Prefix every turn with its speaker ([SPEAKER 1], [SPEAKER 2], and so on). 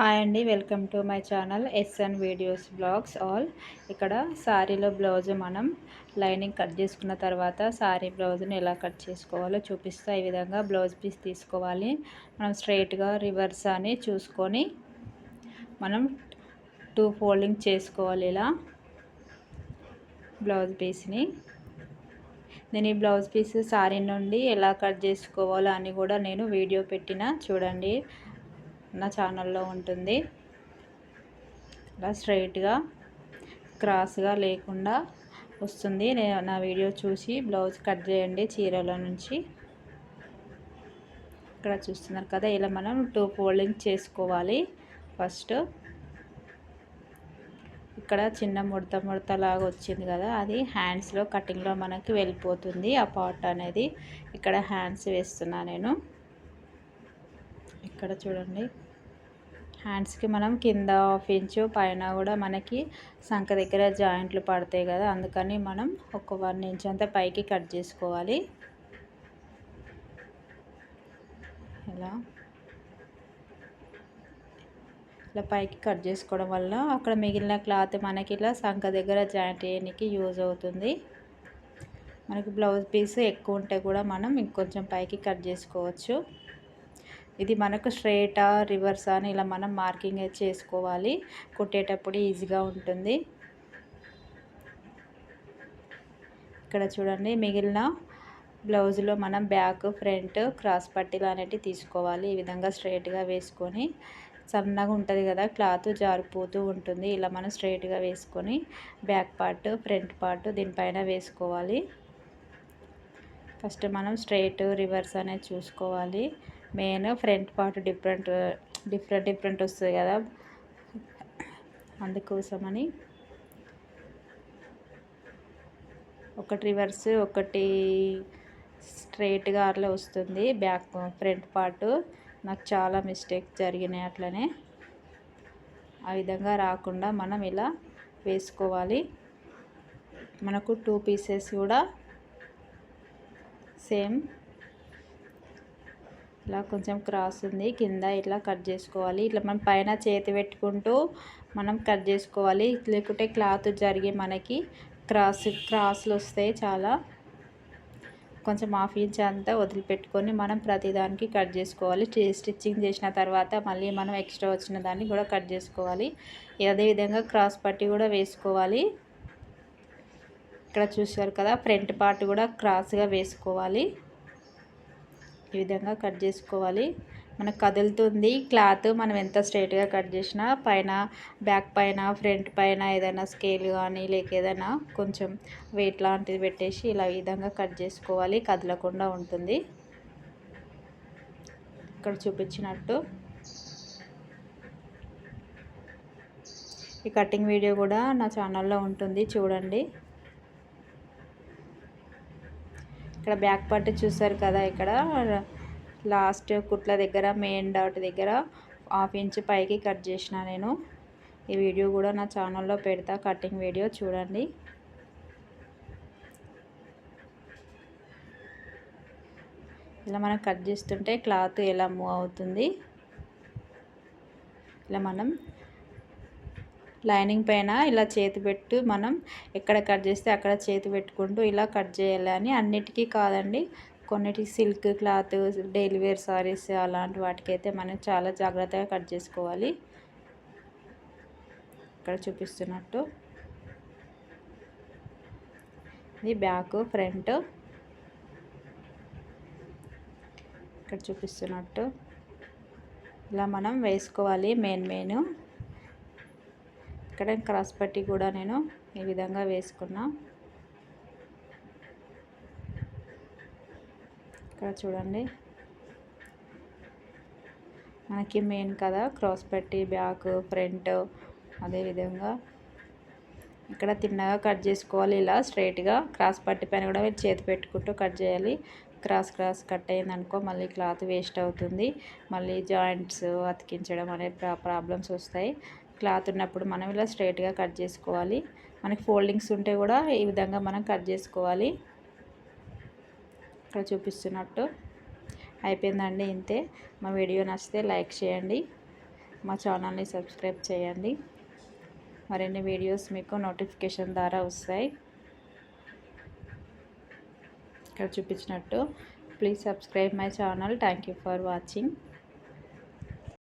[SPEAKER 1] Hi అండి welcome to my channel SN videos blogs all. ఇక్కడ శారీలో బ్లౌజ్ మనం లైనింగ్ కట్ చేసుకున్న తర్వాత శారీ బ్లౌజ్ని ఎలా కట్ చేసుకోవాలో చూపిస్తా. ఈ విధంగా బ్లౌజ్ పీస్ తీసుకోవాలి. మనం స్ట్రైట్గా రివర్స్ అని చూసుకొని మనం టూ ఫోల్డింగ్ చేసుకోవాలి ఇలా బ్లౌజ్ పీస్ని. నేను ఈ బ్లౌజ్ పీస్ శారీ నుండి ఎలా కట్ చేసుకోవాలో అని కూడా నేను వీడియో పెట్టిన చూడండి. నా ఛానల్లో ఉంటుంది. ఇలా స్ట్రైట్గా క్రాస్గా లేకుండా వస్తుంది. నేను నా వీడియో చూసి బ్లౌజ్ కట్ చేయండి చీరలో నుంచి. ఇక్కడ చూస్తున్నారు కదా ఇలా మనం టూ ఫోల్డింగ్ చేసుకోవాలి ఫస్ట్. ఇక్కడ చిన్న ముడత ముడత లాగా వచ్చింది కదా అది హ్యాండ్స్లో కటింగ్లో మనకి వెళ్ళిపోతుంది ఆ పార్ట్ అనేది. ఇక్కడ హ్యాండ్స్ వేస్తున్నా నేను. ఇక్కడ చూడండి. హ్యాండ్స్కి మనం కింద హాఫ్ ఇంచు పైన కూడా మనకి సంఖ దగ్గర జాయింట్లు పడతాయి కదా. అందుకని మనం ఒక వన్ ఇంచ్ అంతా పైకి కట్ చేసుకోవాలి. ఇలా. ఇలా పైకి కట్ చేసుకోవడం వల్ల అక్కడ మిగిలిన క్లాత్ మనకి ఇలా సంఖ దగ్గర జాయింట్ వేయడానికి యూజ్ అవుతుంది. మనకి బ్లౌజ్ పీస్ ఎక్కువ ఉంటే కూడా మనం ఇంకొంచెం పైకి కట్ చేసుకోవచ్చు. ఇది మనకు స్ట్రేటా రివర్స్ అని ఇలా మనం మార్కింగ్ చేసుకోవాలి. కుట్టేటప్పుడు ఈజీగా ఉంటుంది. ఇక్కడ చూడండి మిగిలిన బ్లౌజ్లో మనం బ్యాక్ ఫ్రంట్ క్రాస్ పట్టీలు అనేటివి తీసుకోవాలి. ఈ విధంగా స్ట్రైట్గా వేసుకొని సన్నగా ఉంటుంది కదా క్లాత్ జారిపోతూ ఉంటుంది. ఇలా మనం స్ట్రైట్గా వేసుకొని బ్యాక్ పార్ట్ ఫ్రంట్ పార్ట్ దీనిపైన వేసుకోవాలి. ఫస్ట్ మనం స్ట్రైట్ రివర్స్ అనేది చూసుకోవాలి. Main front part different different different వస్తుంది కదా. అందుకోసమని ఒకటి రివర్స్ ఒకటి స్ట్రైట్గా అట్లా వస్తుంది బ్యాక్ ఫ్రంట్ పార్ట్. నాకు చాలా మిస్టేక్స్ జరిగినాయి అట్లనే. ఆ విధంగా రాకుండా మనం ఇలా వేసుకోవాలి. మనకు టూ పీసెస్ కూడా సేమ్. ఇలా కొంచెం క్రాస్ ఉంది. కింద ఇట్లా కట్ చేసుకోవాలి. ఇట్లా మనం పైన చేతి పెట్టుకుంటూ మనం కట్ చేసుకోవాలి. లేకుంటే క్లాత్ జరిగి మనకి క్రాస్ క్రాస్లు వస్తాయి చాలా. కొంచెం హాఫ్ ఇంచ్ అంతా వదిలిపెట్టుకొని మనం ప్రతిదానికి కట్ చేసుకోవాలి. స్టిచ్చింగ్ చేసిన తర్వాత మళ్ళీ మనం ఎక్స్ట్రా వచ్చిన దాన్ని కూడా కట్ చేసుకోవాలి. అదేవిధంగా క్రాస్ పట్టి కూడా వేసుకోవాలి. ఇక్కడ చూసారు కదా ఫ్రంట్ పార్ట్ కూడా క్రాస్గా వేసుకోవాలి. ఈ విధంగా కట్ చేసుకోవాలి. మనకు కదులుతుంది క్లాత్ మనం ఎంత స్ట్రైట్గా కట్ చేసినా పైన బ్యాక్ పైన ఫ్రంట్ పైన ఏదైనా స్కేల్ కానీ లేక ఏదైనా కొంచెం వెయిట్ లాంటిది పెట్టేసి ఇలా ఈ విధంగా కట్ చేసుకోవాలి. కదలకుండా ఉంటుంది. ఇక్కడ చూపించినట్టు. ఈ కటింగ్ వీడియో కూడా నా ఛానల్లో ఉంటుంది. చూడండి. ఇక్కడ బ్యాక్ పార్ట్ చూసారు కదా ఇక్కడ. లాస్ట్ కుట్ల దగ్గర మెయిన్ డాట్ దగ్గర హాఫ్ ఇంచ్ పైకి కట్ చేసిన నేను. ఈ వీడియో కూడా నా ఛానల్లో పెడతా కటింగ్ వీడియో చూడండి. ఇలా మనం కట్ చేస్తుంటే క్లాత్ ఎలా మూవ్ అవుతుంది? ఇలా మనం లైనింగ్ పైన ఇలా చేతి పెట్టు మనం ఎక్కడ కట్ చేస్తే అక్కడ చేతి పెట్టుకుంటూ ఇలా కట్ చేయాలని అన్నిటికీ కాదండి కొన్నిటికి silk cloth daily wear saris అలాంటి వాటికైతే మనం చాలా జాగ్రత్తగా కట్ చేసుకోవాలి. ఇక్కడ చూపిస్తున్నట్టు. ఇది బ్యాక్ ఫ్రంట్. ఇక్కడ చూపిస్తున్నట్టు. ఇలా మనం వేసుకోవాలి మెయిన్ మెయిన్. ఇక్కడ క్రాస్ పట్టి కూడా నేను ఈ విధంగా వేసుకున్నా. ఇక్కడ చూడండి. మనకి మెయిన్ కదా క్రాస్ పట్టి బ్యాక్ ఫ్రంట్ అదేవిధంగా ఇక్కడ తిన్నగా కట్ చేసుకోవాలి ఇలా స్ట్రైట్గా క్రాస్ పట్టి పైన కూడా చేతి పెట్టుకుంటూ కట్ చేయాలి. క్రాస్ క్రాస్ కట్ అయిందనుకో మళ్ళీ క్లాత్ వేస్ట్ అవుతుంది. మళ్ళీ జాయింట్స్ అతికించడం అనే ప్రాబ్లమ్స్ వస్తాయి. క్లాత్ ఉన్నప్పుడు మనం ఇలా స్ట్రైట్గా కట్ చేసుకోవాలి. మనకి ఫోల్డింగ్స్ ఉంటే కూడా ఈ విధంగా మనం కట్ చేసుకోవాలి. ఇక్కడ చూపిస్తున్నట్టు అయిపోయిందండి ఇంతే. మా వీడియో నచ్చితే లైక్ చేయండి. మా ఛానల్ని సబ్స్క్రైబ్ చేయండి. మరిన్ని వీడియోస్ మీకు నోటిఫికేషన్ ద్వారా వస్తాయి. ఇక్కడ చూపించినట్టు. Please subscribe my channel. Thank you for watching.